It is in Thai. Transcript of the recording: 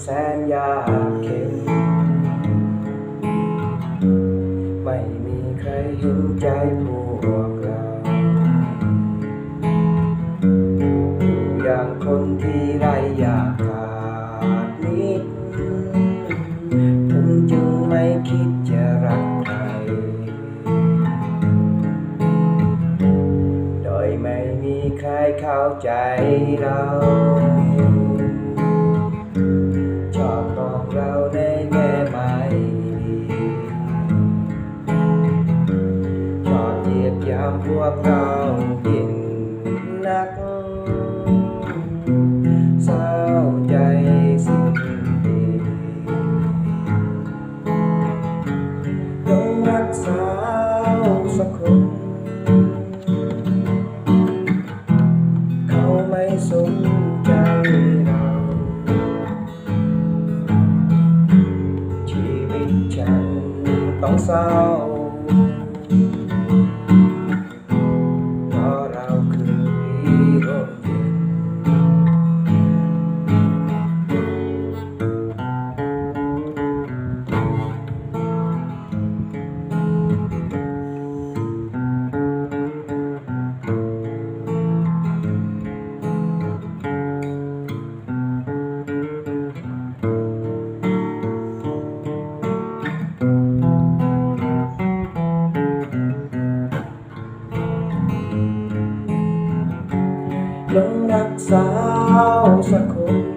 แสนยากเข็น ไม่มีใครเห็นใจพวกเราอยู่อย่างคนที่ไร้อยากขาดนิดผมจึงไม่คิดจะรักใครโดยไม่มีใครเข้าใจเรา พวกเรายิ่งนัก เศร้าใจสิ่งดีต้องรักษาวสักคนเขาไม่สนใจเราชีวิตฉันต้องเศร้า ลงรักสาวสักคน